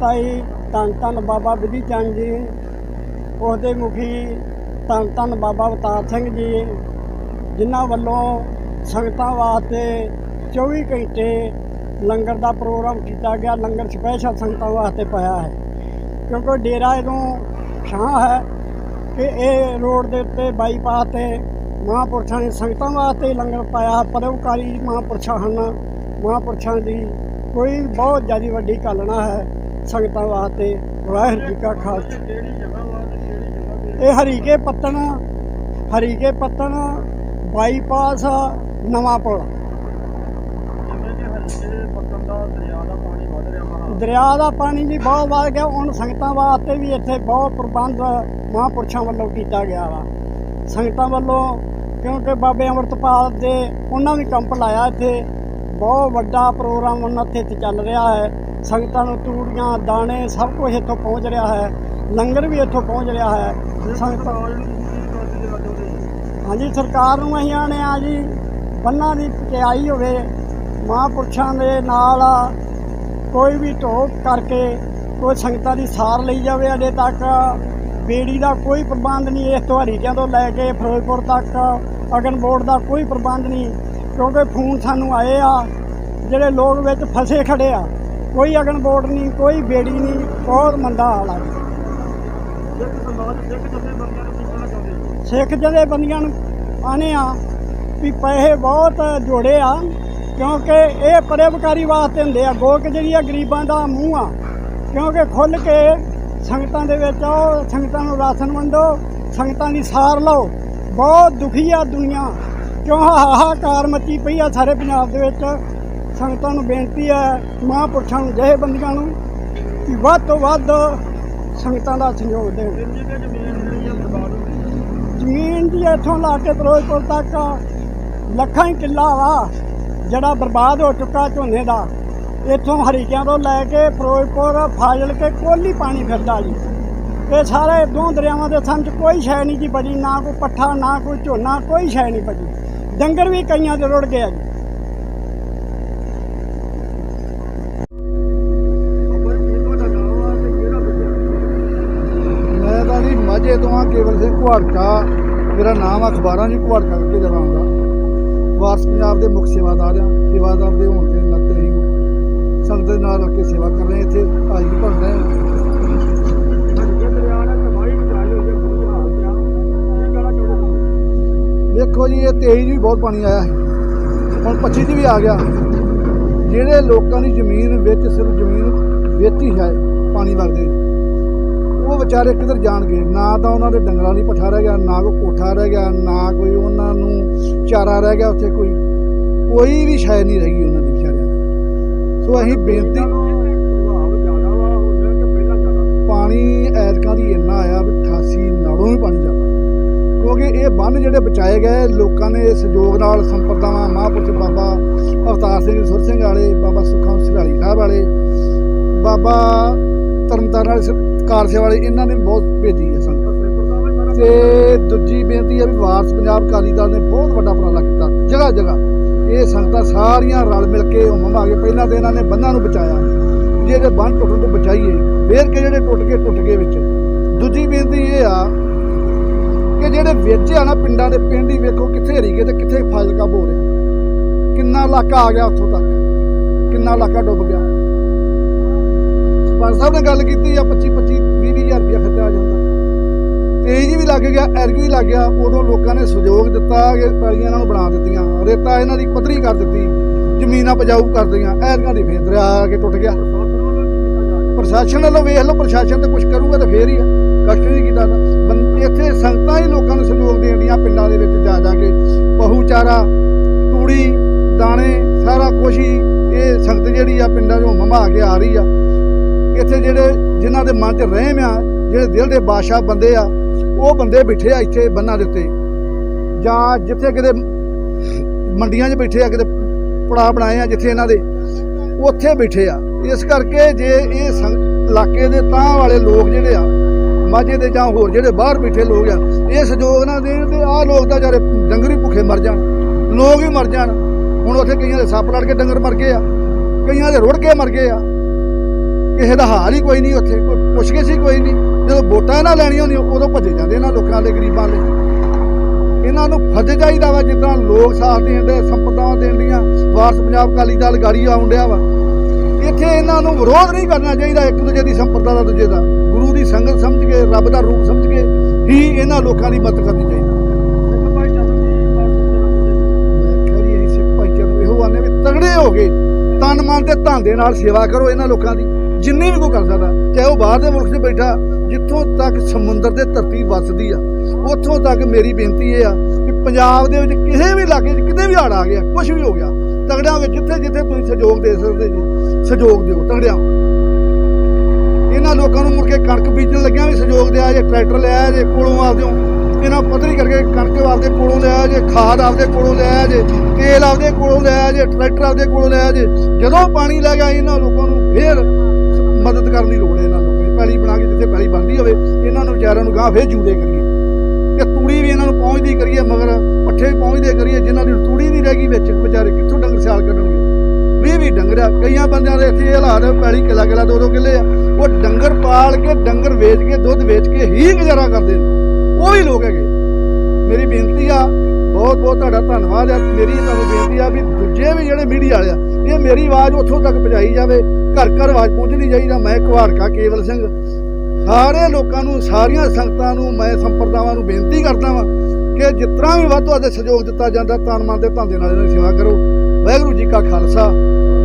ਤਾਈ ਧੰਨ ਧੰਨ ਬਾਬਾ ਵਿਧੀ ਚੰਦ ਜੀ, ਉਹਦੇ ਮੁਖੀ ਧੰਨ ਧੰਨ ਬਾਬਾ ਅਵਤਾਰ ਸਿੰਘ ਜੀ, ਜਿਨ੍ਹਾਂ ਵੱਲੋਂ ਸੰਗਤਾਂ ਵਾਸਤੇ 24 ਘੰਟੇ ਲੰਗਰ ਦਾ ਪ੍ਰੋਗਰਾਮ ਕੀਤਾ ਗਿਆ। ਲੰਗਰ ਸਪੈਸ਼ਲ ਸੰਗਤਾਂ ਵਾਸਤੇ ਪਾਇਆ ਹੈ। ਕਿਉਂਕਿ ਡੇਰਾ ਇਹਨੂੰ ਛਾਂ ਹੈ ਕਿ ਇਹ ਰੋਡ ਦੇ ਉੱਤੇ ਬਾਈਪਾਸ ਤੇ ਮਹਾਂਪੁਰਸ਼ਾਂ ਨੇ ਸੰਗਤਾਂ ਵਾਸਤੇ ਲੰਗਰ ਪਾਇਆ। ਹੈ। ਪਰਉਪਕਾਰੀ ਮਹਾਂਪੁਰਸ਼ਾਂ ਹਨ। ਮਹਾਂਪੁਰਸ਼ਾਂ ਦੀ ਕੋਈ ਬਹੁਤ ਜ਼ਿਆਦਾ ਵੱਡੀ ਕਲਣਾ ਹੈ। ਸੰਗਤਾਂ ਵਾਸਤੇ ਵਾਹਿਗੁਰੂ ਜੀ ਕਾ ਖਾਲਸਾ। ਇਹ ਹਰੀਕੇ ਪੱਤਨ ਹਰੀਕੇ ਪੱਤਣ, ਬਾਈਪਾਸ, ਨਵਾਂ ਪੁਲ। ਦਰਿਆ ਦਾ ਪਾਣੀ ਵੀ ਬਹੁਤ ਵੱਧ ਗਿਆ, ਹੁਣ ਸੰਗਤਾਂ ਵਾਸਤੇ ਵੀ ਇੱਥੇ ਬਹੁਤ ਪ੍ਰਬੰਧ ਮਹਾਂਪੁਰਸ਼ਾਂ ਵੱਲੋਂ ਕੀਤਾ ਗਿਆ ਵਾ। ਸੰਗਤਾਂ ਵੱਲੋਂ, ਕਿਉਂਕਿ ਬਾਬੇ ਅੰਮ੍ਰਿਤਪਾਲ ਦੇ, ਉਹਨਾਂ ਵੀ ਕੰਪ ਲਾਇਆ ਇੱਥੇ। ਬਹੁਤ ਵੱਡਾ ਪ੍ਰੋਗਰਾਮ ਉਹਨਾਂ ਇੱਥੇ ਚੱਲ ਰਿਹਾ ਹੈ। ਸੰਗਤਾਂ ਨੂੰ ਤੂੜੀਆਂ ਦਾਣੇ ਸਭ ਕੁਝ ਇੱਥੋਂ ਪਹੁੰਚ ਰਿਹਾ ਹੈ। ਲੰਗਰ ਵੀ ਇੱਥੋਂ ਪਹੁੰਚ ਰਿਹਾ ਹੈ। ਸੰਗਤਾਂ ਹਾਂਜੀ ਸਰਕਾਰ ਨੂੰ ਅਸੀਂ ਆਣੇ ਆ ਜੀ ਬੰਨਾਂ ਦੀ ਪਟਿਆਈ ਹੋਵੇ ਮਹਾਂਪੁਰਸ਼ਾਂ ਦੇ ਨਾਲ ਕੋਈ ਵੀ ਢੋਕ ਕਰਕੇ ਕੋਈ ਸੰਗਤਾਂ ਦੀ ਸਾਰ ਲਈ ਜਾਵੇ ਅਜੇ ਤੱਕ ਬੇੜੀ ਦਾ ਕੋਈ ਪ੍ਰਬੰਧ ਨਹੀਂ ਇਸ ਤੁਹਾਰੀਆਂ ਤੋਂ ਲੈ ਕੇ ਫਿਰੋਜ਼ਪੁਰ ਤੱਕ ਅਗਨ ਬੋਰਡ ਦਾ ਕੋਈ ਪ੍ਰਬੰਧ ਨਹੀਂ ਕਿਉਂਕਿ ਫੋਨ ਸਾਨੂੰ ਆਏ ਆ ਜਿਹੜੇ ਲੋਕ ਵਿੱਚ ਫਸੇ ਖੜੇ ਆ। ਕੋਈ ਅਗਨ ਬੋਰਡ ਨਹੀਂ, ਕੋਈ ਬੇੜੀ ਨਹੀਂ, ਬਹੁਤ ਮੰਦਾ ਹਾਲ ਆ ਸਿੱਖ ਜਥੇਬੰਦੀਆਂ ਨੂੰ ਆਨੇ ਆ ਵੀ ਪੈਸੇ ਬਹੁਤ ਜੋੜੇ ਆ, ਕਿਉਂਕਿ ਇਹ ਪਰੇਵਕਾਰੀ ਵਾਸਤੇ ਹੁੰਦੇ ਆ ਗੋਕ ਜਿਹੜੀ ਆ ਗਰੀਬਾਂ ਦਾ ਮੂੰਹ ਆ, ਕਿਉਂਕਿ ਖੁੱਲ ਕੇ ਸੰਗਤਾਂ ਦੇ ਵਿੱਚ ਆਓ, ਸੰਗਤਾਂ ਨੂੰ ਰਾਸ਼ਨ ਵੰਡੋ, ਸੰਗਤਾਂ ਦੀ ਸਾਰ ਲਓ, ਬਹੁਤ ਦੁਖੀ ਆ ਦੁਨੀਆ। ਕਿਉਂ ਹਾਹਾਕਾਰ ਮੱਚੀ ਪਈ ਆ ਸਾਰੇ ਪੰਜਾਬ ਦੇ ਵਿੱਚ। ਸੰਗਤਾਂ ਨੂੰ ਬੇਨਤੀ ਹੈ ਮਹਾਂਪੁਰਸ਼ਾਂ ਨੂੰ, ਜਥੇਬੰਦੀਆਂ ਨੂੰ ਕਿ ਵੱਧ ਤੋਂ ਵੱਧ ਸੰਗਤਾਂ ਦਾ ਸਹਿਯੋਗ ਦੇਣ। ਜ਼ਮੀਨ ਦੀ ਇੱਥੋਂ ਲਾ ਕੇ ਫਿਰੋਜ਼ਪੁਰ ਤੱਕ ਲੱਖਾਂ ਹੀ ਕਿੱਲਾ ਵਾ, ਜਿਹੜਾ ਬਰਬਾਦ ਹੋ ਚੁੱਕਾ ਝੋਨੇ ਦਾ। ਇੱਥੋਂ ਹਰੀਕਿਆਂ ਤੋਂ ਲੈ ਕੇ ਫਿਰੋਜ਼ਪੁਰ ਫਾਜ਼ਲ ਕੇ ਕੋਲੀ ਪਾਣੀ ਫਿਰਦਾ ਜੀ। ਇਹ ਸਾਰੇ ਦੋ ਦਰਿਆਵਾਂ ਦੇ ਸੰਚ ਕੋਈ ਸ਼ੈ ਨਹੀਂ ਜੀ ਬਜੀ ਨਾ ਕੋਈ ਪੱਠਾ, ਨਾ ਕੋਈ ਝੋਨਾ, ਕੋਈ ਸ਼ੈ ਨਹੀਂ ਬਜੀ ਡੰਗਰ ਵੀ ਕਈਆਂ ਦੇ ਰੁੜ ਗਿਆ ਜੀ। ਕੁਹਾੜਕਾ, ਮੇਰਾ ਨਾਮ ਅਖਬਾਰਾਂ 'ਚ ਕੁਹਾੜਕਾ ਕਰਕੇ ਜ਼ਿਆਦਾ ਆਉਂਦਾ ਵਾਰਸ ਪੰਜਾਬ ਦੇ ਮੁੱਖ ਸੇਵਾਦਾਰ ਆ, ਸੇਵਾਦਾਰ ਦੇ ਹੋਣ ਦੇ ਨਾਤੇ ਹੀ ਸੰਗਤ ਦੇ ਨਾਲ ਰਲ ਕੇ ਸੇਵਾ ਕਰ ਰਹੇ ਹਾਂ ਇੱਥੇ ਹਾਜ਼ਰੀ ਭਰ ਰਹੇ ਦੇਖੋ ਜੀ, ਇਹ ਤੇਜ਼ ਵੀ ਬਹੁਤ ਪਾਣੀ ਆਇਆ ਹੈ ਹੁਣ 25 ਚ ਵੀ ਆ ਗਿਆ। ਜਿਹੜੇ ਲੋਕਾਂ ਦੀ ਜ਼ਮੀਨ ਵਿੱਚ ਸਿਰਫ ਜ਼ਮੀਨ ਵਿੱਚ ਹੀ ਹੈ, ਪਾਣੀ ਵਗਦੇ ਉਹ ਵਿਚਾਰੇ ਕਿੱਧਰ ਜਾਣਗੇ ਨਾ ਤਾਂ ਉਹਨਾਂ ਦੇ ਡੰਗਰਾਂ ਲਈ ਪੱਠਾ ਰਹਿ ਗਿਆ ਨਾ ਕੋਈ ਕੋਠਾ ਰਹਿ ਗਿਆ ਨਾ ਕੋਈ ਉਹਨਾਂ ਨੂੰ ਚਾਰਾ ਰਹਿ ਗਿਆ ਉੱਥੇ ਕੋਈ। ਕੋਈ ਵੀ ਸ਼ਾਇਦ ਨਹੀਂ ਰਹੀ ਉਹਨਾਂ ਦੀ ਵਿਚਾਰਿਆਂ ਦੀ। ਸੋ ਅਸੀਂ ਬੇਨਤੀ ਪਾਣੀ ਐਤਕਾਂ ਦੀ ਇੰਨਾ ਆਇਆ ਵੀ 88 ਨਾਲੋਂ ਵੀ ਪਾਣੀ ਜ਼ਿਆਦਾ। ਕਿਉਂਕਿ ਇਹ ਬੰਨ ਜਿਹੜੇ ਬਚਾਏ ਗਏ ਲੋਕਾਂ ਨੇ ਸਹਿਯੋਗ ਨਾਲ ਸੰਪਰਦਾਵਾਂ ਮਹਾਂਪੁਰਸ਼ ਬਾਬਾ ਅਵਤਾਰ ਸਿੰਘ ਸੁਰ ਸਿੰਘ ਵਾਲੇ ਬਾਬਾ ਸੁਖਮ ਸਿਰਾਲੀ ਸਾਹਿਬ ਵਾਲੇ ਬਾਬਾ ਤਰਨਤਾਰਨ ਵਾਲੇ ਕਾਰ ਕਾਰਸੇ ਵਾਲੇ ਇਹਨਾਂ ਨੇ ਬਹੁਤ ਭੇਜੀ ਹੈ ਸੰਗਤ ਤੇ ਦੂਜੀ ਬੇਨਤੀ ਹੈ ਵੀ ਵਾਰਸ ਪੰਜਾਬ ਅਕਾਲੀ ਦਲ ਨੇ ਬਹੁਤ ਵੱਡਾ ਉਪਰਾਲਾ ਕੀਤਾ। ਜਗ੍ਹਾ ਜਗ੍ਹਾ। ਇਹ ਸੰਗਤਾਂ ਸਾਰੀਆਂ ਰਲ ਮਿਲ ਕੇ ਹੁਮਮ ਆ ਗਏ। ਪਹਿਲਾਂ ਤਾਂ ਇਹਨਾਂ ਨੇ ਬੰਨਾਂ ਨੂੰ ਬਚਾਇਆ। ਜਿਹੜੇ ਬੰਨ ਟੁੱਟਣ ਤੋਂ ਬਚਾਈਏ, ਫੇਰ ਕਿ ਜਿਹੜੇ ਟੁੱਟ ਗਏ ਟੁੱਟ ਗਏ ਵਿੱਚ। ਦੂਜੀ ਬੇਨਤੀ ਇਹ ਆ ਕਿ ਜਿਹੜੇ ਵਿੱਚ ਆ ਨਾ ਪਿੰਡਾਂ ਦੇ, ਪਿੰਡ ਹੀ ਵੇਖੋ ਕਿੱਥੇ ਹਰੀਗੇ ਤੇ ਕਿੱਥੇ ਫਾਜ਼ਿਲਕਾ ਬੋ ਰਿਹਾ। ਕਿੰਨਾ ਇਲਾਕਾ ਆ ਗਿਆ ਉੱਥੋਂ ਤੱਕ। ਕਿੰਨਾ ਇਲਾਕਾ ਡੁੱਬ ਗਿਆ। ਸਰਪੰਚ ਸਾਹਿਬ ਨੇ ਗੱਲ ਕੀਤੀ ਆ 25 25 20 ਹਜ਼ਾਰ ਰੁਪਇਆ ਖਰਚਾ ਆ ਜਾਂਦਾ। ਤੇਜ਼ ਵੀ ਲੱਗ ਗਿਆ ਐਰਗ ਵੀ ਲੱਗ ਗਿਆ, ਉਦੋਂ ਲੋਕਾਂ ਨੇ ਸਹਿਯੋਗ ਦਿੱਤਾ ਕਿ ਪੈਲੀਆਂ ਇਹਨਾਂ ਨੂੰ ਬਣਾ ਦਿੱਤੀਆਂ, ਰੇਤਾ ਇਹਨਾਂ ਦੀ ਪੱਧਰੀ ਕਰ ਦਿੱਤੀ, ਜ਼ਮੀਨਾਂ ਉਪਜਾਊ ਕਰ ਦਿੱਤੀਆਂ ਐਰਗਾਂ ਦੀ ਫੇਰ ਦਰਿਆ ਆ ਕੇ ਟੁੱਟ ਗਿਆ। ਪ੍ਰਸ਼ਾਸਨ ਵੱਲੋਂ ਵੇਖ ਲਓ, ਪ੍ਰਸ਼ਾਸਨ ਤੇ ਕੁਝ ਕਰੂਗਾ ਤਾਂ ਫੇਰ ਹੀ ਆ, ਕਸ਼ਟ ਨਹੀਂ ਕੀਤਾ ਤਾਂ ਬੰ- ਇੱਥੇ ਸੰਗਤਾਂ ਹੀ ਲੋਕਾਂ ਨੂੰ ਸਹਿਯੋਗ ਦੇਣ ਦੀਆਂ ਪਿੰਡਾਂ ਦੇ ਵਿੱਚ ਜਾ ਜਾ ਕੇ ਪਹੂ ਚਾਰਾ ਤੂੜੀ, ਦਾਣੇ, ਸਾਰਾ ਕੁਝ ਹੀ ਇਹ ਸੰਗਤ ਜਿਹੜੀ ਆ ਪਿੰਡਾਂ 'ਚੋਂ ਮਮਾ ਕੇ ਆ ਰਹੀ ਆ। ਇੱਥੇ ਜਿਹੜੇ ਜਿਨ੍ਹਾਂ ਦੇ ਮਨ 'ਚ ਰਹਿਮ ਆ, ਜਿਹੜੇ ਦਿਲ ਦੇ ਬਾਦਸ਼ਾਹ ਬੰਦੇ ਆ, ਉਹ ਬੰਦੇ ਬੈਠੇ ਆ ਇੱਥੇ ਬੰਨਾਂ ਦੇ ਉੱਤੇ। ਜਾਂ ਜਿੱਥੇ ਕਿਤੇ ਮੰਡੀਆਂ 'ਚ ਬੈਠੇ ਆ, ਕਿਤੇ ਪੜਾ ਬਣਾਏ ਆ ਜਿੱਥੇ ਇਹਨਾਂ ਦੇ, ਉੱਥੇ ਬੈਠੇ ਆ। ਇਸ ਕਰਕੇ ਜੇ ਇਹ ਸੰਗ- ਇਲਾਕੇ ਦੇ ਤਾਂ ਵਾਲੇ ਲੋਕ ਜਿਹੜੇ ਆ, ਮਾਝੇ ਦੇ ਜਾਂ ਹੋਰ ਜਿਹੜੇ ਬਾਹਰ ਬੈਠੇ ਲੋਕ ਆ, ਇਹ ਸਹਿਯੋਗ ਨਾ ਦੇਣ ਤੇ ਆਹ ਲੋਕ ਤਾਂ ਜਾਰੇ ਡੰਗਰੀ ਭੁੱਖੇ ਮਰ ਜਾਣ, ਲੋਕ ਹੀ ਮਰ ਜਾਣ। ਹੁਣ ਉੱਥੇ ਕਈਆਂ ਦੇ ਸੱਪ ਲੜ ਕੇ ਡੰਗਰ ਮਰ ਗਏ ਆ, ਕਈਆਂ ਦੇ ਰੁੜ ਕੇ ਮਰ ਗਏ ਆ। ਕਿਸੇ ਦਾ ਹਾਲ ਹੀ ਕੋਈ ਨਹੀਂ ਉੱਥੇ, ਕੋਈ ਪੁੱਛ ਸੀ ਕੋਈ ਨਹੀਂ। ਜਦੋਂ ਵੋਟਾਂ ਇਹਨਾਂ ਲੈਣੀਆਂ ਹੁੰਦੀਆਂ, ਉਦੋਂ ਭੱਜੇ ਜਾਂਦੇ ਇਹਨਾਂ ਲੋਕਾਂ ਦੇ ਗਰੀਬਾਂ ਦੇ। ਇਹਨਾਂ ਨੂੰ ਫਰਜ਼ ਚਾਹੀਦਾ ਵਾ ਜਿੱਦਾਂ ਲੋਕ ਸਾਥ ਦੇਂਦੇ ਸੰਪਦਾਵਾਂ ਦੇਣੀਆਂ ਵਾਰਸ ਪੰਜਾਬ ਅਕਾਲੀ ਦਲ ਗਾੜੀ ਆਉਣ ਡਿਆ ਵਾ। ਇੱਥੇ ਇਹਨਾਂ ਨੂੰ ਵਿਰੋਧ ਨਹੀਂ ਕਰਨਾ ਚਾਹੀਦਾ, ਇੱਕ ਦੂਜੇ ਦੀ ਸੰਪਰਦਾ ਦਾ ਦੂਜੇ ਦਾ। ਗੁਰੂ ਦੀ ਸੰਗਤ ਸਮਝ ਕੇ, ਰੱਬ ਦਾ ਰੂਪ ਸਮਝ ਕੇ ਹੀ ਇਹਨਾਂ ਲੋਕਾਂ ਦੀ ਮਦਦ ਕਰਨੀ ਚਾਹੀਦੀ। ਸਿੱਖ ਇਹੋ ਵੀ ਤਗੜੇ ਹੋ ਗਏ ਤਨ ਮਨ ਤੇ ਧਨ ਦੇ ਨਾਲ ਸੇਵਾ ਕਰੋ ਇਹਨਾਂ ਲੋਕਾਂ ਦੀ। ਜਿੰਨੀ ਵੀ ਕੋਈ ਕਰ ਸਕਦਾ, ਚਾਹੇ ਉਹ ਬਾਹਰ ਦੇ ਮੁਲਕ 'ਚ ਬੈਠਾ, ਜਿੱਥੋਂ ਤੱਕ ਸਮੁੰਦਰ ਦੇ ਧਰਤੀ ਵੱਸਦੀ ਆ, ਉੱਥੋਂ ਤੱਕ ਮੇਰੀ ਬੇਨਤੀ ਇਹ ਆ ਕਿ ਪੰਜਾਬ ਦੇ ਵਿੱਚ ਕਿਸੇ ਵੀ ਇਲਾਕੇ 'ਚ ਕਿਤੇ ਵੀ ਹੜ੍ਹ ਆ ਗਿਆ ਕੁਝ ਵੀ ਹੋ ਗਿਆ, ਤਗੜਿਆਂ ਹੋ ਕੇ ਜਿੱਥੇ ਜਿੱਥੇ ਤੁਸੀਂ ਸਹਿਯੋਗ ਦੇ ਸਕਦੇ ਜੀ, ਸਹਿਯੋਗ ਦਿਓ, ਤਗੜਿਆਂ ਇਹਨਾਂ ਲੋਕਾਂ ਨੂੰ ਮੁੜ ਕੇ ਕਣਕ ਬੀਜਣ ਲੱਗਿਆ ਵੀ ਸਹਿਯੋਗ ਦਿਆ ਜੇ, ਟਰੈਕਟਰ ਲਿਆ ਜੇ, ਕੋਲੋਂ ਆਪਦੇ ਇਹਨਾਂ ਪੱਧਰੀ ਕਰਕੇ ਕਣਕ ਆਪਦੇ ਕੋਲੋਂ ਲਿਆ ਜੇ, ਖਾਦ ਆਪਦੇ ਕੋਲੋਂ ਲਿਆ ਜੇ, ਤੇਲ ਆਪਦੇ ਕੋਲੋਂ ਲਿਆ ਜੇ, ਟਰੈਕਟਰ ਆਪਦੇ ਕੋਲੋਂ ਲਿਆ ਜੇ, ਜਦੋਂ ਪਾਣੀ ਲੈ ਗਿਆ ਇਹਨਾਂ ਲੋਕਾਂ ਨੂੰ, ਫੇਰ ਮਦਦ ਕਰਨ ਦੀ ਲੋੜ ਹੈ ਇਹਨਾਂ ਲੋਕਾਂ ਦੀ। ਪੈਲੀ ਬਣਾ ਕੇ ਜਿੱਥੇ ਪੈਲੀ ਬਣਦੀ ਹੋਵੇ, ਇਹਨਾਂ ਨੂੰ ਵਿਚਾਰਿਆਂ ਨੂੰ ਗਾਂ ਫੇਰ ਜੂਦੇ ਕਰੀਏ। ਤੇ ਤੂੜੀ ਵੀ ਇਹਨਾਂ ਨੂੰ ਪਹੁੰਚਦੀ ਕਰੀਏ, ਮਗਰ ਪੱਠੇ ਵੀ ਪਹੁੰਚਦੇ ਕਰੀਏ, ਜਿਨ੍ਹਾਂ ਦੀ ਤੂੜੀ ਨਹੀਂ ਰਹਿ ਗਈ ਵਿੱਚ, ਵਿਚਾਰੇ ਕਿੱਥੋਂ ਡੰਗਰ ਸਿਆਲ ਕੱਢਣਗੇ? ਵੀ ਵੀ ਡੰਗਰ ਆ। ਕਈਆਂ ਬੰਦਿਆਂ ਦੇ ਇੱਥੇ ਹਾਲਾਤ ਪੈਲੀ ਕਿਲਾ ਕਿਲਾ ਦੋ ਦੋ ਕਿੱਲੇ ਆ। ਉਹ ਡੰਗਰ ਪਾਲ ਕੇ, ਡੰਗਰ ਵੇਚ ਕੇ, ਦੁੱਧ ਵੇਚ ਕੇ ਹੀ ਗੁਜ਼ਾਰਾ ਕਰਦੇ ਨੇ। ਉਹ ਵੀ ਲੋਕ ਹੈਗੇ। ਮੇਰੀ ਬੇਨਤੀ ਆ ਬਹੁਤ ਬਹੁਤ ਤੁਹਾਡਾ ਧੰਨਵਾਦ ਆ। ਮੇਰੀ ਤੁਹਾਨੂੰ ਬੇਨਤੀ ਆ ਵੀ ਦੂਜੇ ਵੀ ਜਿਹੜੇ ਮੀਡੀਆ ਵਾਲੇ ਆ, ਇਹ ਮੇਰੀ ਆਵਾਜ਼ ਉੱਥੋਂ ਤੱਕ ਪਹੁੰਚਾਈ ਜਾਵੇ। ਘਰ ਘਰ ਆਵਾਜ਼ ਪਹੁੰਚਣੀ ਚਾਹੀਦਾ ਮੈਂ ਕੁਹਾੜਕਾ ਕੇਵਲ ਸਿੰਘ। ਸਾਰੇ ਲੋਕਾਂ ਨੂੰ, ਸਾਰੀਆਂ ਸੰਗਤਾਂ ਨੂੰ ਮੈਂ ਸੰਪਰਦਾਵਾਂ ਨੂੰ ਬੇਨਤੀ ਕਰਦਾ ਵਾਂ ਕਿ ਜਿਸ ਤਰ੍ਹਾਂ ਵੀ ਵੱਧ ਤੋਂ ਵੱਧ ਸਹਿਯੋਗ ਦਿੱਤਾ ਜਾਂਦਾ ਤਨ ਮਨ ਦੇ ਧੰਦੇ ਨਾਲ ਇਹਨਾਂ ਦੀ ਸੇਵਾ ਕਰੋ। ਵਾਹਿਗੁਰੂ ਜੀ ਕਾ ਖਾਲਸਾ,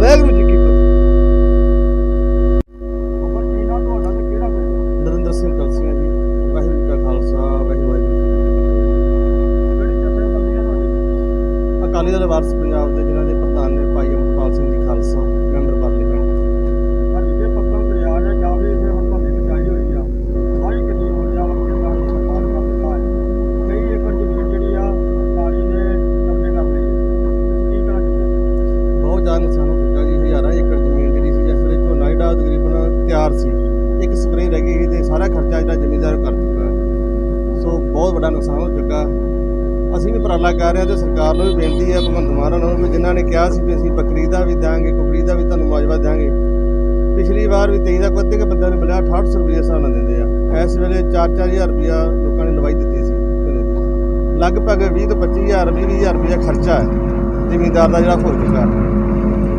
ਵਾਹਿਗੁਰੂ ਤਕਰੀਬਨ ਸੀ। ਇੱਕ ਸਪਰੇਅ ਰਹਿ ਗਈ ਸੀ ਤੇ ਸਾਰਾ ਖਰਚਾ ਜਿਹੜਾ ਜ਼ਿਮੀਂਦਾਰ ਕਰ ਚੁੱਕਾ ਸੋ ਬਹੁਤ ਵੱਡਾ ਨੁਕਸਾਨ ਹੋ ਚੁੱਕਾ ਅਸੀਂ ਵੀ ਉਪਰਾਲਾ ਕਰ ਰਹੇ ਹਾਂ ਤੇ ਸਰਕਾਰ ਨੂੰ ਵੀ ਬੇਨਤੀ ਹੈ, ਭਗਵੰਤ ਮਾਨ ਉਹਨਾਂ ਨੂੰ ਵੀ ਜਿਨ੍ਹਾਂ ਨੇ ਕਿਹਾ ਸੀ ਵੀ ਅਸੀਂ ਬੱਕਰੀ ਦਾ ਵੀ ਦਿਆਂਗੇ, ਕੁਕੜੀ ਦਾ ਵੀ ਤੁਹਾਨੂੰ ਮੁਆਵਜ਼ਾ ਦਿਆਂਗੇ। ਪਿਛਲੀ ਵਾਰ ਵੀ 23 ਦਾ ਕੁੱਤੇ ਕੇ ਬੰਦਿਆਂ ਨੂੰ ਮਿਲਿਆ 6800 ਰੁਪਏ ਹਿਸਾਬ ਨਾਲ ਦਿੰਦੇ ਆ। ਇਸ ਵੇਲੇ 4-4000 ਰੁਪਇਆ ਲੋਕਾਂ ਨੇ ਲਵਾਈ ਦਿੱਤੀ ਸੀ। ਝੋਨੇ ਦੀ। ਲਗਭਗ 20 ਤੋਂ 25000 20000 ਰੁਪਇਆ ਖਰਚਾ ਹੈ ਜ਼ਿਮੀਂਦਾਰ ਦਾ ਜਿਹੜਾ ਹੋ ਚੁੱਕਾ।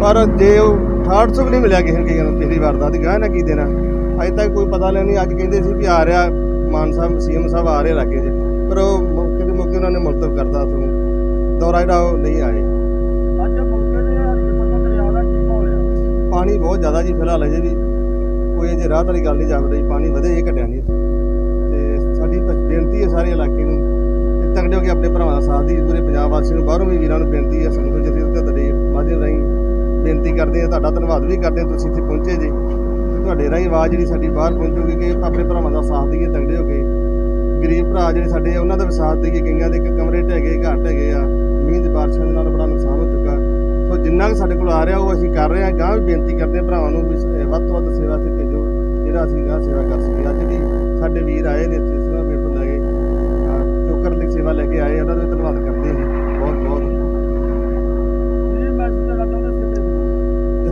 ਪਰ ਜੇ ਉਹ 6800 ਵੀ ਨਹੀਂ ਮਿਲਿਆ ਕਿਸੇ ਨੂੰ ਕਿਸੇ ਨੂੰ ਪਿਛਲੀ ਵਾਰ ਦਾ। ਤੇ ਗਾਹ ਨਾ ਕੀ ਦੇਣਾ? ਅਜੇ ਤੱਕ ਕੋਈ ਪਤਾ ਲੈਣੀ ਅੱਜ ਕਹਿੰਦੇ ਸੀ ਵੀ ਆ ਰਿਹਾ ਮਾਨ ਸਾਹਿਬ ਸੀਐਮ ਸਾਹਿਬ ਆ ਰਹੇ ਇਲਾਕੇ 'ਚ ਪਰ ਉਹ ਮੌਕੇ ਦੇ ਮੌਕੇ ਉਹਨਾਂ ਨੇ ਮੁਲਤਵ ਕਰਤਾ ਤੁਹਾਨੂੰ ਦੌਰਾ ਜਿਹੜਾ ਉਹ ਨਹੀਂ ਆਏ ਅੱਜ ਮੁਲਕ ਦੇ ਹਰੀਕੇ ਪੱਤਨ ਦਰਿਆ ਦਾ ਕੀ ਮਾਹੌਲ ਆ। ਪਾਣੀ ਬਹੁਤ ਜ਼ਿਆਦਾ ਜੀ ਫਿਲਹਾਲ ਅਜੇ ਵੀ। ਕੋਈ ਅਜੇ ਰਾਹਤ ਵਾਲੀ ਗੱਲ ਨਹੀਂ ਜਾਪਦਾ ਜੀ ਪਾਣੀ ਵਧੇ ਇਹ ਘਟਿਆ ਨਹੀਂ। ਤੇ ਸਾਡੀ ਬੇਨਤੀ ਹੈ ਸਾਰੇ ਇਲਾਕੇ ਨੂੰ। ਕਿ ਤਗੜੇ ਹੋ ਕੇ ਆਪਣੇ ਭਰਾਵਾਂ ਦਾ ਸਾਥ ਦੀ ਪੂਰੇ ਪੰਜਾਬ ਵਾਸੀਆਂ ਨੂੰ ਬਾਹਰੋਂ ਵੀ ਵੀਰਾਂ ਨੂੰ ਬੇਨਤੀ ਹੈ ਸੰਗਤ ਜਿੱਥੇ ਤੁਹਾਡੇ ਮਾਧਿਅਮ ਰਾਹੀਂ ਬੇਨਤੀ ਕਰਦੇ ਹਾਂ, ਤੁਹਾਡਾ ਧੰਨਵਾਦ ਵੀ ਕਰਦੇ ਹਾਂ ਤੁਸੀਂ ਇੱਥੇ ਪਹੁੰਚੇ ਜੀ। ਤੁਹਾਡੇ ਰਾਹੀਂ ਆਵਾਜ਼ ਜਿਹੜੀ ਸਾਡੀ ਬਾਹਰ ਪਹੁੰਚੂਗੀ ਕਿ ਆਪਣੇ ਭਰਾਵਾਂ ਦਾ ਸਾਥ ਦਈਏ ਤੰਗੜੇ ਹੋ ਕੇ ਗਰੀਬ ਭਰਾ ਜਿਹੜੇ ਸਾਡੇ ਆ, ਉਹਨਾਂ ਦਾ ਵੀ ਸਾਥ ਦਈਏ। ਕਈਆਂ ਦੇ ਕਮਰੇ ਢਹਿ ਗਏ, ਘਰ ਢਹਿ ਗਏ ਆ। ਮੀਂਹ ਦੀ ਬਾਰਿਸ਼ਾਂ ਦੇ ਨਾਲ ਬੜਾ ਨੁਕਸਾਨ ਹੋ ਚੁੱਕਾ। ਸੋ ਜਿੰਨਾ ਕੁ ਸਾਡੇ ਕੋਲ ਆ ਰਿਹਾ, ਉਹ ਅਸੀਂ ਕਰ ਰਹੇ ਹਾਂ। ਗਾਂ ਵੀ ਬੇਨਤੀ ਕਰਦੇ ਹਾਂ ਭਰਾਵਾਂ ਨੂੰ ਵੀ ਵੱਧ ਤੋਂ ਵੱਧ ਸੇਵਾ ਤੇ ਭੇਜੋ। ਜਿਹੜਾ ਅਸੀਂ ਗਾਂ ਸੇਵਾ ਕਰ ਸਕੀਏ। ਅੱਜ ਵੀ ਸਾਡੇ ਵੀਰ ਆਏ ਨੇ ਇੱਥੇ, ਸੇਵਾ ਪੇਪਰ ਲੈ ਕੇ ਚੋਕਰ ਲਈ ਸੇਵਾ ਲੈ ਕੇ ਆਏ ਉਹਨਾਂ ਦਾ ਵੀ ਧੰਨਵਾਦ ਕਰਦੇ ਹਾਂ ਬਹੁਤ ਬਹੁਤ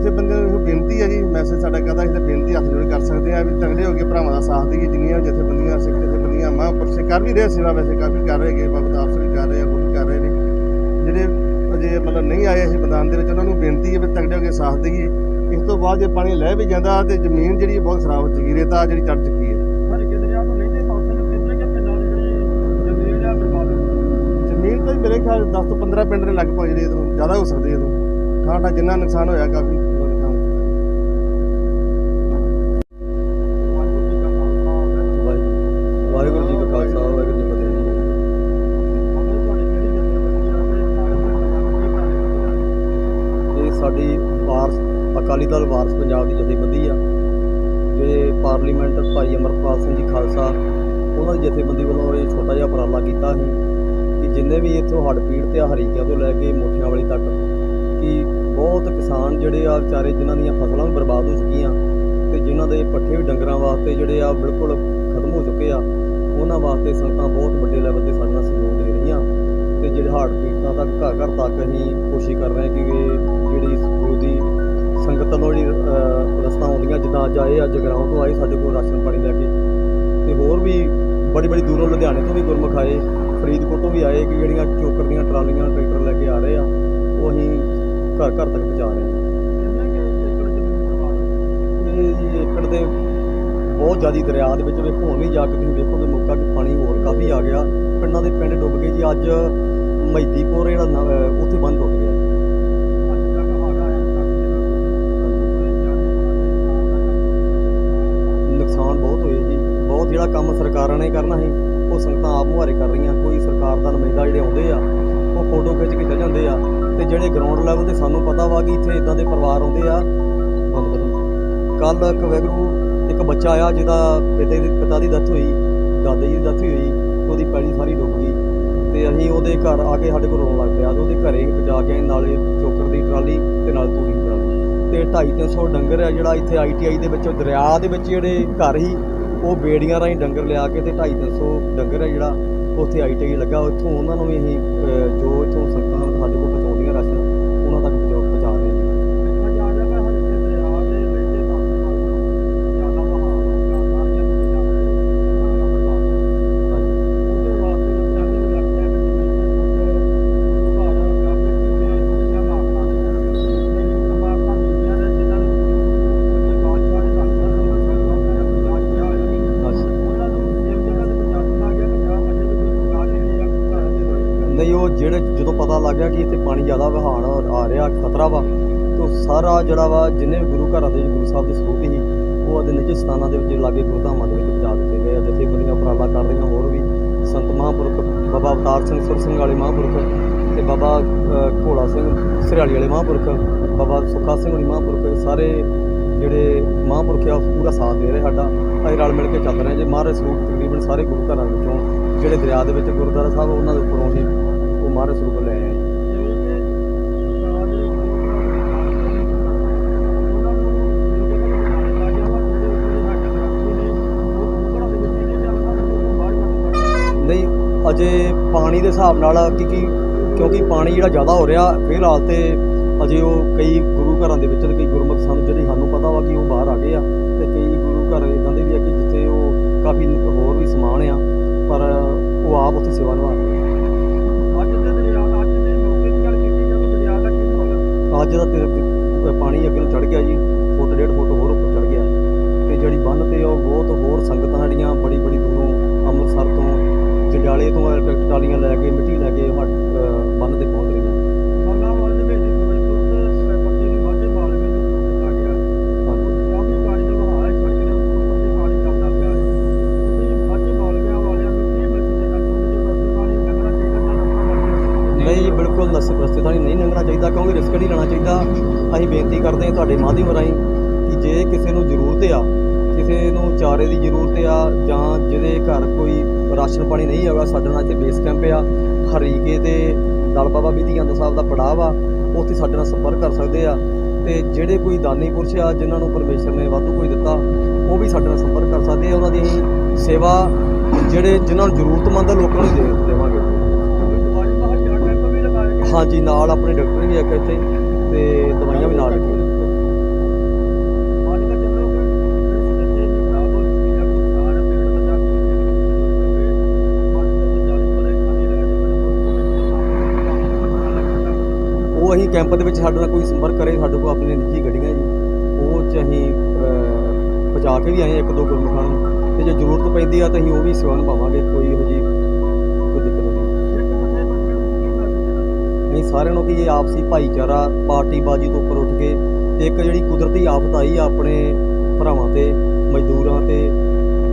ਕਿ ਜਿੱਥੇ ਬੰਦੇ ਨੂੰ ਇਹੋ ਬੇਨਤੀ ਹੈ ਜੀ ਮੈਸੇਜ ਸਾਡਾ ਕਹਦਾ ਅਸੀਂ ਤਾਂ ਬੇਨਤੀ ਹੱਥ ਜੋੜ ਕਰ ਸਕਦੇ ਹਾਂ ਵੀ ਤਗੜੇ ਹੋ ਕੇ ਭਰਾਵਾਂ ਦਾ ਸਾਥ ਦਈਏ ਜਿੰਨੀਆਂ ਜਥੇਬੰਦੀਆਂ ਸਿੱਖ ਜਥੇਬੰਦੀਆਂ ਮਹਾਂਪੁਰਸ਼ ਕਰ ਵੀ ਰਹੇ ਸੇਵਾ ਵੈਸੇ ਕਾਫੀ ਕਰ ਰਹੇ ਹੈਗੇ ਬਾਬਾ ਦਾਸ ਵੀ ਕਰ ਰਹੇ ਆ ਵੀ ਕਰ ਰਹੇ ਨੇ। ਜਿਹੜੇ ਅਜੇ ਮਤਲਬ ਨਹੀਂ ਆਏ ਅਸੀਂ ਮੈਦਾਨ ਦੇ ਵਿੱਚ ਉਹਨਾਂ ਨੂੰ ਬੇਨਤੀ ਹੈ ਵੀ ਤਗੜੇ ਹੋ ਕੇ ਸਾਥ ਦਈਏ। ਇਸ ਤੋਂ ਬਾਅਦ ਜੇ ਪਾਣੀ ਲੈ ਵੀ ਜਾਂਦਾ ਤੇ ਜ਼ਮੀਨ ਜਿਹੜੀ ਬਹੁਤ ਖਰਾਬ ਹੋ ਚੁੱਕੀ ਰੇਤਾ ਜਿਹੜੀ ਚੜ ਚੁੱਕੀ ਹੈ। ਹਰੀਕੇ ਦਰਿਆ ਤੋਂ ਲੈਂਦੇ ਪਾਸੇ ਨੂੰ ਕਿੰਨੇ ਕਿ ਪਿੰਡਾਂ ਦੀ ਜਿਹੜੀ ਜ਼ਮੀਨ ਆ ਬਰਬਾਦ ਜ਼ਮੀਨ ਤਾਂ ਮੇਰੇ ਖਿਆਲ 10 ਤੋਂ 15 ਪਿੰਡ ਨੇ ਲਗਭਗ ਜਿਹੜੇ ਇਹਨੂੰ ਜ਼ਿਆਦਾ ਹੋ ਸਕਦੇ ਇਹਨੂੰ। ਠਾਂ ਠਾਂ ਜਿੰਨਾ ਨੁਕਸਾਨ ਹੋਇਆ ਕਾਫੀ ਅਕਾਲੀ ਦਲ ਵਾਰਸ ਪੰਜਾਬ ਦੀ ਜਥੇਬੰਦੀ ਆ ਜੇ ਪਾਰਲੀਮੈਂਟ ਭਾਈ ਅਮਰਪਾਲ ਸਿੰਘ ਜੀ ਖਾਲਸਾ, ਉਹਨਾਂ ਦੀ ਜਥੇਬੰਦੀ ਵੱਲੋਂ ਇਹ ਛੋਟਾ ਜਿਹਾ ਉਪਰਾਲਾ ਕੀਤਾ ਸੀ ਕਿ ਜਿੰਨੇ ਵੀ ਇੱਥੋਂ ਹੜ੍ਹ ਪੀੜਤ ਆ ਹਰੀਕਿਆਂ ਤੋਂ ਲੈ ਕੇ ਮੋਠਿਆਂ ਵਾਲੀ ਤੱਕ, ਕਿ ਬਹੁਤ ਕਿਸਾਨ ਜਿਹੜੇ ਆ ਵਿਚਾਰੇ ਜਿਨ੍ਹਾਂ ਦੀਆਂ ਫਸਲਾਂ ਵੀ ਬਰਬਾਦ ਹੋ ਚੁੱਕੀਆਂ ਤੇ ਜਿਨ੍ਹਾਂ ਦੇ ਪੱਠੇ ਵੀ ਡੰਗਰਾਂ ਵਾਸਤੇ ਜਿਹੜੇ ਆ ਬਿਲਕੁਲ ਖਤਮ ਹੋ ਚੁੱਕੇ ਆ, ਉਹਨਾਂ ਵਾਸਤੇ ਸੰਗਤਾਂ ਬਹੁਤ ਵੱਡੇ ਲੈਵਲ ਤੇ ਸਾਡੇ ਨਾਲ ਸਹਿਯੋਗ ਦੇ ਰਹੀਆਂ ਤੇ ਜਿਹੜੇ ਹੜ੍ਹ ਪੀੜਤਾਂ ਤੱਕ ਘਰ ਘਰ ਤੱਕ ਅਸੀਂ ਕੋਸ਼ਿਸ਼ ਕਰ ਰਹੇ ਕਿ ਜਿਹੜੀ ਉਹਦੀ ਸੰਗਤ ਵੱਲੋਂ ਜਿਹੜੀ ਰਸਤਾ ਆਉਂਦੀਆਂ, ਜਿੱਦਾਂ ਅੱਜ ਆਏ, ਅੱਜ ਗਰਾਊਂਡ ਤੋਂ ਆਏ, ਸਾਡੇ ਕੋਲ ਰਾਸ਼ਨ ਪਾਣੀ ਲੈ ਕੇ। ਤੇ ਹੋਰ ਵੀ ਬੜੀ ਬੜੀ ਦੂਰੋਂ ਲੁਧਿਆਣੇ ਤੋਂ ਵੀ ਗੁਰਮੁਖ ਆਏ, ਫਰੀਦਕੋਟ ਤੋਂ ਵੀ ਆਏ, ਕਿ ਜਿਹੜੀਆਂ ਚੋਕਰ ਦੀਆਂ ਟਰਾਲੀਆਂ, ਟਰੈਕਟਰ ਲੈ ਕੇ ਆ ਰਹੇ ਆ, ਉਹ ਅਸੀਂ ਘਰ ਘਰ ਤੱਕ ਪਹੁੰਚਾ ਰਹੇ ਹਾਂ ਇਹ ਜੀ ਏਕੜ ਦੇ ਬਹੁਤ ਜ਼ਿਆਦੀ ਦਰਿਆ ਦੇ ਵਿੱਚ ਵੇਖੋ ਹੁਣ ਵੀ ਜਾ ਕੇ ਤੁਸੀਂ ਵੇਖੋਗੇ ਮੌਕਾ ਕਿ ਪਾਣੀ ਹੋਰ ਕਾਫੀ ਆ ਗਿਆ। ਪਿੰਡਾਂ ਦੇ ਪਿੰਡ ਡੁੱਬ ਗਏ ਜੀ। ਅੱਜ ਮਹਿਦੀਪੁਰ ਜਿਹੜਾ ਨ- ਉੱਥੇ ਬੰਦ ਹੋ ਗਿਆ। ਜਿਹੜਾ ਕੰਮ ਸਰਕਾਰਾਂ ਨੇ ਕਰਨਾ ਸੀ, ਉਹ ਸੰਗਤਾਂ ਆਪ ਮੁਹਾਰੇ ਕਰ ਰਹੀਆਂ, ਕੋਈ ਸਰਕਾਰ ਦਾ ਨੁਮਾਇੰਦਾ ਜਿਹੜੇ ਆਉਂਦੇ ਆ, ਉਹ ਫੋਟੋ ਖਿੱਚ ਕੇ ਚੱਲ ਜਾਂਦੇ ਆ ਤੇ ਜਿਹੜੇ ਗਰਾਊਂਡ ਲੈਵਲ ਤੇ ਸਾਨੂੰ ਪਤਾ ਵਾ ਕਿ ਇੱਥੇ ਇਦਾਂ ਦੇ ਪਰਿਵਾਰ ਆਉਂਦੇ ਆ, ਬੰਦ ਕਰੋ। ਕੱਲ ਇੱਕ ਵੈਗਰੂ ਇੱਕ ਬੱਚਾ ਆਇਆ ਜਿਹਦਾ ਪਿਤਾ ਦੀ ਪਿਤਾ ਦੀ ਡੈਥ ਹੋਈ, ਦਾਦੇ ਜੀ ਦੀ ਡੈਥ ਹੋਈ, ਉਹਦੀ ਪੈਲੀ ਸਾਰੀ ਡੁੱਬ ਗਈ ਤੇ ਅਸੀਂ ਉਹਦੇ ਘਰ ਆ ਕੇ ਸਾਡੇ ਕੋਲ ਰੋਣ ਲੱਗ ਪਿਆ ਤੇ ਉਹਦੇ ਘਰੇ ਪਹੁੰਚਾ ਕੇ ਆਏ ਨਾਲੇ ਚੋਕਰ ਦੀ ਟਰਾਲੀ ਤੇ ਨਾਲ ਤੂੜੀ ਦੀ ਟਰਾਲੀ ਤੇ 250 ਡੰਗਰ ਆ ਜਿਹੜਾ ਇੱਥੇ ਆਈਟੀਆਈ ਦੇ ਵਿੱਚੋਂ, ਦਰਿਆ ਦੇ ਵਿੱਚ ਜਿਹੜੇ ਘਰ ਸੀ ਉਹ ਬੇੜੀਆਂ ਰਾਹੀਂ ਡੰਗਰ ਲਿਆ ਕੇ ਤੇ 250 ਡੰਗਰ ਹੈ ਜਿਹੜਾ ਉੱਥੇ ਆਈਟੀਆਈ ਲੱਗਾ। ਉੱਥੋਂ ਉਹਨਾਂ ਨੂੰ ਵੀ ਅਸੀਂ ਜੋ ਇੱਥੋਂ ਸੰਗਤਾਂ ਸਾਡੇ ਕੋਲ ਜ਼ਿਆਦਾ ਵਹਾਣ ਆ ਰਿਹਾ ਖਤਰਾ ਵਾ। ਤਾਂ ਸਾਰਾ ਜਿਹੜਾ ਵਾ ਜਿੰਨੇ ਵੀ ਗੁਰੂ ਘਰਾਂ ਦੇ ਗੁਰੂ ਸਾਹਿਬ ਦੇ ਸਰੂਪ ਸੀ ਉਹ ਆਦੇ ਨਿੱਜੀ ਸਥਾਨਾਂ ਦੇ ਵਿੱਚ ਲਾਗੇ ਗੁਰਧਾਮਾਂ ਦੇ ਵਿੱਚ ਪਹੁੰਚਾ ਦਿੱਤੇ ਗਏ ਆ। ਜਿੱਥੇ ਬੰਦੀਆਂ ਉਪਰਾਲਾ ਕਰ ਰਹੀਆਂ ਹੋਰ ਵੀ ਸੰਤ ਮਹਾਂਪੁਰਖ ਬਾਬਾ ਅਵਤਾਰ ਸਿੰਘ ਸੁਰ ਸਿੰਘ ਵਾਲੇ ਮਹਾਂਪੁਰਖ ਤੇ ਬਾਬਾ ਅ, ਘੋੜਾ ਸਿੰਘ ਸਰਿਆਲੀ ਵਾਲੇ ਮਹਾਂਪੁਰਖ ਬਾਬਾ ਸੁੱਖਾ ਸਿੰਘ ਵਾਲੇ ਮਹਾਂਪੁਰਖ ਸਾਰੇ ਜਿਹੜੇ ਮਹਾਂਪੁਰਖ ਆ ਉਹ ਪੂਰਾ ਸਾਥ ਦੇ ਰਹੇ ਸਾਡਾ। ਅਸੀਂ ਰਲ ਮਿਲ ਕੇ ਚੱਲ ਰਹੇ ਹਾਂ। ਜੇ ਮਹਾਰਾਜ ਸਰੂਪ ਤਕਰੀਬਨ ਸਾਰੇ ਗੁਰੂ ਘਰਾਂ ਵਿੱਚੋਂ ਜਿਹੜੇ ਦਰਿਆ ਦੇ ਵਿੱਚ ਗੁਰਦੁਆਰਾ ਸਾਹਿਬ ਉਹਨਾਂ ਦੇ ਉੱਪਰੋਂ ਹੀ ਉਹ ਮਹਾਰਾਜ ਸਰੂਪ ਲੈ ਆਏ ਅਜੇ ਪਾਣੀ ਦੇ ਹਿਸਾਬ ਨਾਲ ਕਿ ਕੀ ਕਿਉਂਕਿ ਪਾਣੀ ਜਿਹੜਾ ਜ਼ਿਆਦਾ ਹੋ ਰਿਹਾ ਫਿਲਹਾਲ ਤੇ ਅਜੇ ਉਹ ਕਈ ਗੁਰੂ ਘਰਾਂ ਦੇ ਵਿੱਚ ਤੇ ਕਈ ਗੁਰਮੁਖ ਸਾਨੂੰ ਜਿਹੜੇ ਸਾਨੂੰ ਪਤਾ ਵਾ ਕਿ ਉਹ ਬਾਹਰ ਆ ਗਏ ਆ ਤੇ ਕਈ ਗੁਰੂ ਘਰ ਇਦਾਂ ਦੇ ਵੀ ਆ ਕਿ ਜਿੱਥੇ ਉਹ ਕਾਫੀ ਹੋਰ ਵੀ ਸਮਾਨ ਆ ਪਰ ਉਹ ਆਪ ਉੱਥੇ ਸੇਵਾ ਨਿਭਾ ਰਹੇ ਆ। ਅੱਜ ਦਾ ਤੇ ਪਾਣੀ ਅੱਗੇ ਨੂੰ ਚੜ ਗਿਆ ਜੀ ਫੁੱਟ ਡੇਢ ਫੁੱਟ ਹੋਰ ਉੱਪਰ ਚੜ ਗਿਆ ਤੇ ਜਿਹੜੀ ਬੰਨ ਤੇ ਉਹ ਬਹੁਤ ਹੋਰ ਸੰਗਤਾਂ ਜਿਹੜੀਆਂ ਬੜੀ ਬੜੀ ਦੂਰੋਂ ਅੰਮ੍ਰਿਤਸਰ ਤੋਂ ਜੰਡਿਆਲੇ ਤੋਂ ਟਰਾਲੀਆਂ ਲੈ ਕੇ ਮਿੱਟੀ ਲੈ ਕੇ ਬੰਨ ਤੇ ਪਹੁੰਚ ਰਹੀਆਂ ਨਹੀਂ ਬਿਲਕੁਲ ਨਸ ਰਸਤੇ ਤਾਂ ਨਹੀਂ ਲੰਘਣਾ ਚਾਹੀਦਾ ਕਿਉਂਕਿ ਰਿਸਕ ਨਹੀਂ ਲੈਣਾ ਚਾਹੀਦਾ। ਅਸੀਂ ਬੇਨਤੀ ਕਰਦੇ ਹਾਂ ਤੁਹਾਡੇ ਮਾਧਿਅਮ ਰਾਹੀਂ ਕਿ ਜੇ ਕਿਸੇ ਨੂੰ ਜ਼ਰੂਰਤ ਆ ਕਿਸੇ ਨੂੰ ਚਾਰੇ ਦੀ ਜ਼ਰੂਰਤ ਰਾਸ਼ਨ ਪਾਣੀ ਨਹੀਂ ਹੈਗਾ, ਸਾਡੇ ਨਾਲ ਇੱਥੇ ਬੇਸ ਕੈਂਪ ਆ, ਹਰੀਕੇ ਤੇ ਦਲ ਬਾਬਾ ਵਿਧੀਆਂ ਦਾ ਸਾਹਿਬ ਦਾ ਪੜਾਅ ਵਾ ਉੱਥੇ ਸਾਡੇ ਨਾਲ ਸੰਪਰਕ ਕਰ ਸਕਦੇ ਆ ਤੇ ਜਿਹੜੇ ਕੋਈ ਦਾਨੀ ਪੁਰਸ਼ ਆ, ਜਿਨ੍ਹਾਂ ਨੂੰ ਪਰਮੇਸ਼ਰ ਨੇ ਵਾਧੂ ਕੋਈ ਦਿੱਤਾ, ਉਹ ਵੀ ਸਾਡੇ ਨਾਲ ਸੰਪਰਕ ਕਰ ਸਕਦੇ ਆ, ਉਹਨਾਂ ਦੀ ਅਸੀਂ ਸੇਵਾ ਜਿਹੜੇ ਜਿਨ੍ਹਾਂ ਨੂੰ ਜ਼ਰੂਰਤਮੰਦ ਆ, ਲੋਕਾਂ ਨੂੰ ਦੇ ਦੇਵਾਂਗੇ। ਹਾਂਜੀ, ਨਾਲ ਆਪਣੇ ਡਾਕਟਰ ਵੀ ਇੱਕ ਇੱਥੇ, ਤੇ ਦਵਾਈਆਂ ਵੀ ਨਾਲ ਰੱਖੀਆਂ। ਅਸੀਂ ਕੈਂਪ ਦੇ ਵਿੱਚ ਸਾਡੇ ਨਾਲ ਕੋਈ ਸੰਪਰਕ ਕਰੇ ਸਾਡੇ ਕੋਲ ਆਪਣੀਆਂ ਨਿੱਜੀ ਗੱਡੀਆਂ ਜੀ। ਉਹ ਚ ਅਸੀਂ ਅਹ, ਪਹੁੰਚਾ ਕੇ ਵੀ ਆਏ ਇੱਕ ਦੋ ਗੁਰਮੁਖਾਂ ਨੂੰ। ਤੇ ਜੇ ਜ਼ਰੂਰਤ ਪੈਂਦੀ ਆ ਤਾਂ ਅਸੀਂ ਉਹ ਵੀ ਸੇਵਾ ਨਿਭਾਵਾਂਗੇ ਕੋਈ ਇਹੋ ਜੀ ਕੋਈ ਦਿੱਕਤ ਨਹੀਂ। ਅਸੀਂ ਸਾਰਿਆਂ ਨੂੰ ਕਿ ਇਹ ਆਪਸੀ ਭਾਈਚਾਰਾ ਪਾਰਟੀਬਾਜ਼ੀ ਤੋਂ ਉੱਪਰ ਉੱਠ ਕੇ ਇੱਕ ਜਿਹੜੀ ਕੁਦਰਤੀ ਆਫਤ ਆਈ ਆ ਆਪਣੇ ਭਰਾਵਾਂ ਤੇ ਮਜ਼ਦੂਰਾਂ ਤੇ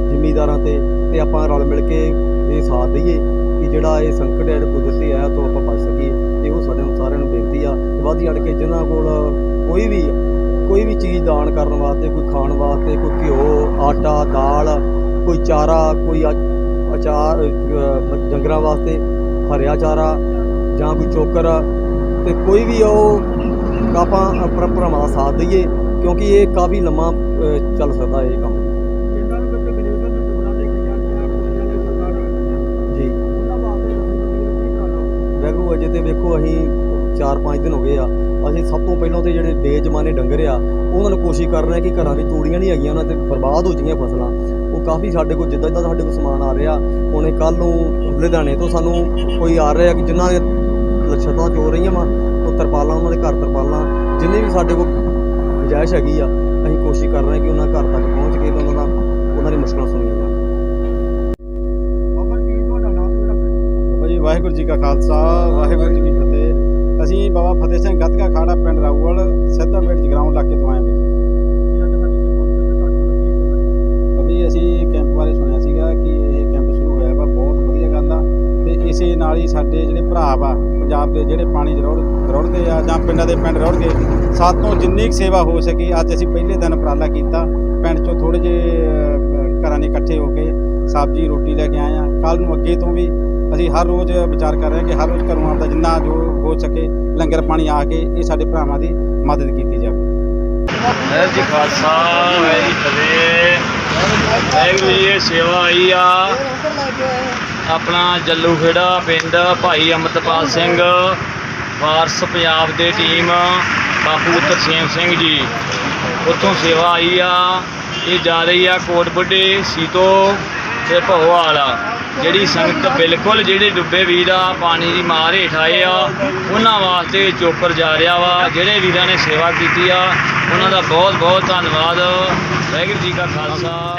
ਜ਼ਿਮੀਂਦਾਰਾਂ ਤੇ ਤੇ ਆਪਾਂ ਰਲ ਮਿਲ ਕੇ ਇਹ ਸਾਥ ਦਈਏ ਕਿ ਜਿਹੜਾ ਇਹ ਸੰਕਟ ਹੈ ਜਿਹੜਾ ਕੁਦਰਤੀ ਆਇਆ ਤੋਂ ਆਪਾਂ ਬਚ ਸਕੀਏ ਸਾਡੇ ਨੂੰ ਸਾਰਿਆਂ ਨੂੰ ਬੇਨਤੀ ਆ ਤੇ ਵੱਧ ਅੜ ਕੇ ਜਿਨ੍ਹਾਂ ਕੋਲ ਕੋਈ ਵੀ ਕੋਈ ਵੀ ਚੀਜ਼ ਦਾਨ ਕਰਨ ਵਾਸਤੇ, ਕੋਈ ਖਾਣ ਵਾਸਤੇ, ਕੋਈ ਘਿਓ, ਆਟਾ, ਦਾਲ, ਕੋਈ ਚਾਰਾ, ਕੋਈ ਅਚਾਰ ਡੰਗਰਾਂ ਵਾਸਤੇ ਹਰਿਆ ਚਾਰਾ ਜਾਂ ਕੋਈ ਚੋਕਰ ਤੇ ਕੋਈ ਵੀ ਉਹ ਆਪਾਂ ਆਪਣਾ ਭਰਾਵਾਂ ਦਾ ਸਾਥ ਦਈਏ ਕਿਉਂਕਿ ਇਹ ਕਾਫੀ ਲੰਮਾ ਚੱਲ ਸਕਦਾ ਇਹ ਕੰਮ। ਅਜੇ ਤੇ ਵੇਖੋ ਅਸੀਂ 4-5 ਦਿਨ ਹੋ ਗਏ ਆ। ਅਸੀਂ ਸਭ ਤੋਂ ਪਹਿਲਾਂ ਤੇ ਜਿਹੜੇ ਬੇਜਮਾਨੇ ਡੰਗਰ ਆ, ਉਹਨਾਂ ਨੂੰ ਕੋਸ਼ਿਸ਼ ਕਰ ਰਹੇ ਆ ਕਿ ਘਰਾਂ ਵਿੱਚ ਤੂੜੀਆਂ ਨਹੀਂ ਹੈਗੀਆਂ, ਉਹਨਾਂ ਤੇ ਬਰਬਾਦ ਹੋ ਚੁੱਕੀਆਂ ਫਸਲਾਂ। ਉਹ ਕਾਫੀ ਸਾਡੇ ਕੋਲ ਜਿੱਦਾਂ ਜਿੱਦਾਂ ਸਾਡੇ ਕੋਲ ਸਮਾਨ ਆ ਰਿਹਾ। ਹੁਣੇ ਕੱਲ ਨੂੰ ਲੁਧਿਆਣੇ ਤੋਂ ਸਾਨੂੰ ਕੋਈ ਆ ਰਿਹਾ ਕਿ ਜਿਨ੍ਹਾਂ ਦੇ ਲੱਛਤਾਂ ਚੋ ਰਹੀਆਂ ਵਾ, ਉਹ ਤਰਪਾਲਾਂ, ਉਹਨਾਂ ਦੇ ਘਰ ਤਰਪਾਲਾਂ, ਜਿੰਨੇ ਵੀ ਸਾਡੇ ਕੋਲ ਗੁਜਾਇਸ਼ ਹੈਗੀ ਆ, ਅਸੀਂ ਕੋਸ਼ਿਸ਼ ਕਰ ਰਹੇ ਹਾਂ ਕਿ ਉਹਨਾਂ ਘਰ ਤੱਕ ਪਹੁੰਚ ਕੇ ਤੇ ਉਹਨਾਂ ਦਾ ਉਹਨਾਂ ਦੀ ਮੁਸ਼ਕਲਾਂ ਸੁਣੀਆਂ ਵਾਹਿਗੁਰੂ ਜੀ ਕਾ ਖਾਲਸਾ, ਵਾਹਿਗੁਰੂ ਜੀ ਕੀ ਫਤਿਹ। ਅਸੀਂ ਬਾਬਾ ਫਤਿਹ ਸਿੰਘ ਗੱਤਕਾ ਖਾੜਾ ਪਿੰਡ ਰਾਊਵਲ, ਸਿੱਧਾ ਮੇਟ ਜਗਰਾਉਂ ਇਲਾਕੇ ਤੋਂ ਆਏ ਹਾਂ। ਜੀ ਅਸੀਂ ਕੈਂਪ ਬਾਰੇ ਸੁਣਿਆ ਸੀਗਾ ਕਿ ਇਹ ਕੈਂਪ ਸ਼ੁਰੂ ਹੋਇਆ ਵਾ, ਬਹੁਤ ਵਧੀਆ ਗੱਲ ਆ। ਤੇ ਇਸੇ ਨਾਲ ਹੀ ਸਾਡੇ ਜਿਹੜੇ ਭਰਾ ਵਾ, ਪੰਜਾਬ ਦੇ ਜਿਹੜੇ ਪਾਣੀ 'ਚ ਰੁੜ, ਰੁੜਦੇ ਆ ਜਾਂ ਪਿੰਡਾਂ ਦੇ ਪਿੰਡ ਰੁੜ ਗਏ ਸਾਤੋਂ ਜਿੰਨੀ ਕੁ ਸੇਵਾ ਹੋ ਸਕੀ, ਅੱਜ ਅਸੀਂ ਪਹਿਲੇ ਦਿਨ ਉਪਰਾਲਾ ਕੀਤਾ। ਪਿੰਡ 'ਚੋਂ ਥੋੜੇ ਜਿਹੇ ਘਰਾਂ ਨੇ ਇਕੱਠੇ ਹੋ ਕੇ ਸਬਜ਼ੀ, ਰੋਟੀ ਲੈ ਕੇ ਆਏ ਆ ਕੱਲ ਨੂੰ ਅੱਗੇ ਤੋਂ ਵੀ ਅਸੀਂ ਹਰ ਰੋਜ਼ ਵਿਚਾਰ ਕਰ ਰਹੇ ਹਾਂ ਕਿ ਹਰ ਰੋਜ਼ ਘਰੋਂ ਆਪਦਾ ਜਿੰਨਾ ਜੋ ਹੋ ਸਕੇ ਲੰਗਰ ਪਾਣੀ ਆ ਕੇ ਇਹ ਸਾਡੇ ਭਰਾਵਾਂ ਦੀ ਮਦਦ ਕੀਤੀ ਜਾਵੇ। ਵਾਹਿਗੁਰੂ ਜੀ ਖਾਲਸਾ, ਵਾਹਿਗੁਰੂ ਜੀ ਫਤਿਹ। ਵਾਹਿਗੁਰੂ ਜੀ ਇਹ ਸੇਵਾ ਆਈ ਆ। ਆਪਣਾ ਜੱਲੂ ਖੇੜਾ ਪਿੰਡ ਭਾਈ ਅਮਰਤਪਾਲ ਸਿੰਘ, ਵਾਰਸ ਪੰਜਾਬ ਦੇ ਟੀਮ, ਬਾਪੂ ਤਰਸੇਮ ਸਿੰਘ ਜੀ। ਉੱਥੋਂ ਸੇਵਾ ਆਈ ਆ। ਇਹ ਜਾ ਰਹੀ ਆ ਕੋਟ ਬੁੱਢੇ ਸੀਤੋ ਤੇ ਭੋਵਾਲ ਜਿਹੜੀ ਸੰਗਤ ਬਿਲਕੁਲ ਜਿਹੜੇ ਡੁੱਬੇ ਵੀਰ ਆ, ਪਾਣੀ ਦੀ ਮਾਰ ਹੇਠ ਆਏ ਆ, ਉਹਨਾਂ ਵਾਸਤੇ ਚੋਪਰ ਜਾ ਰਿਹਾ ਵਾ, ਜਿਹੜੇ ਵੀਰਾਂ ਨੇ ਸੇਵਾ ਕੀਤੀ ਆ, ਉਹਨਾਂ ਦਾ ਬਹੁਤ ਬਹੁਤ ਧੰਨਵਾਦ। ਵਾਹਿਗੁਰੂ ਜੀ ਕਾ ਖਾਲਸਾ।